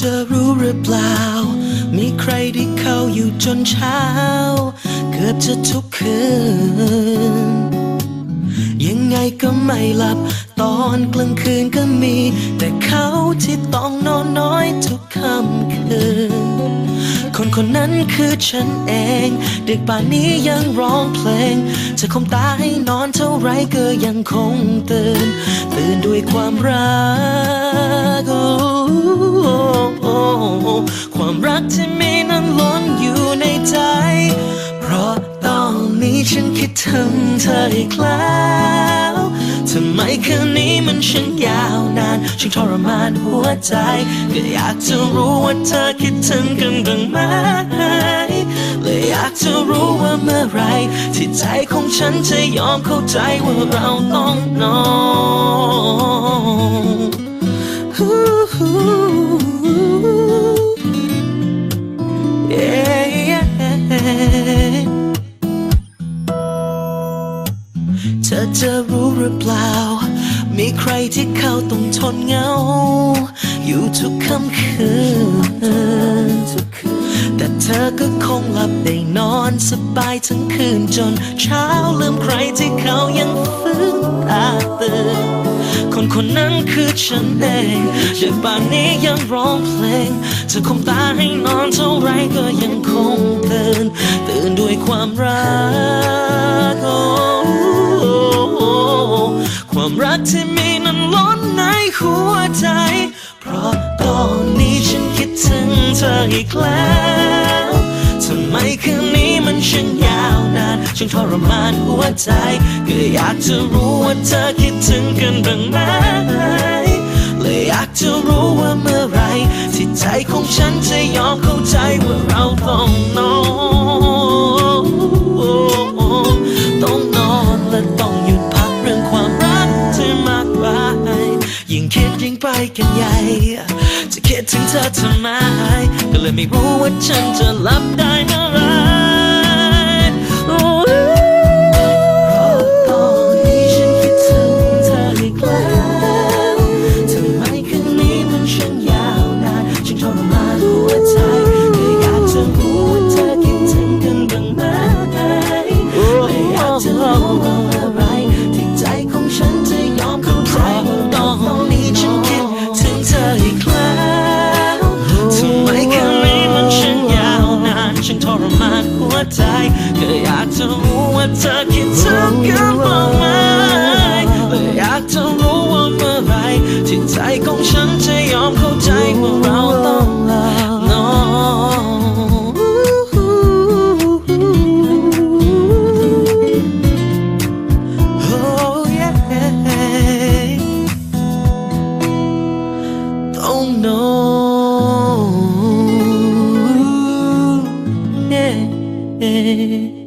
จะรู้หรือเปล่า มีใครที่เขาอยู่จนเช้า เกือบจะทุกคืน ยังไงก็ไม่หลับ ตอนกลางคืนก็มี แต่เขาที่ต้องนอนน้อยทุกค่ำคืน คนคนนั้นคือฉันเอง เด็กป่านนี้ยังร้องเพลง จะคมตาให้นอนเท่าไรก็ยังคงตื่น ตื่นด้วยความรัก ความรักที่มีนั้นล้นอยู่ในใจ เพราะตอนนี้ฉันคิดถึงเธออีกแล้วทำไมคืนนี้มันช่างยาวนานช่างทรมานหัวใจ ก็อยากจะรู้ว่าเธอคิดถึงกันบ้างไหมเลยอยากจะรู้ว่าเมื่อไรที่ใจของฉันจะยอมเข้าใจว่าเราต้องนอน ธอจะรู้หรือเปล่า มีใครที่เขาต้องทนเหงา อยู่ทุกค่ำคืน แต่เธอก็คงหลับได้นอนสบายทั้งคืนจนเช้าลืมใครที่เขายังฟื้นตาตื่นคนคนนั้นคือฉันเองเด็กป่านนี้ยังร้องเพลงเธอคงตาให้นอนเท่าไรก็ยังคงตื่นตื่นด้วยความรัก ความรักที่มีนั้นล้นในหัวใจ เพราะตอนนี้ฉันคิดถึงเธออีกแล้วทำไมคืนนี้มันช่างยาวนานช่างทรมานหัวใจ ก็อยากจะรู้ว่าเธอคิดถึงกันบ้างไหมเลยอยากจะรู้ว่าเมื่อไรที่ใจของฉันจะยอมเข้าใจว่าเรา คิดถึงเธอทำไมก็เลยไม่รู้ว่าฉันจะหลับได้เมื่อไร ใจก็อยากจะรู้ว่าเธอคิดถึงกันบ้างไหมเลยอยากจะรู้ว่าเมื่อไรที่ใจของฉัน head.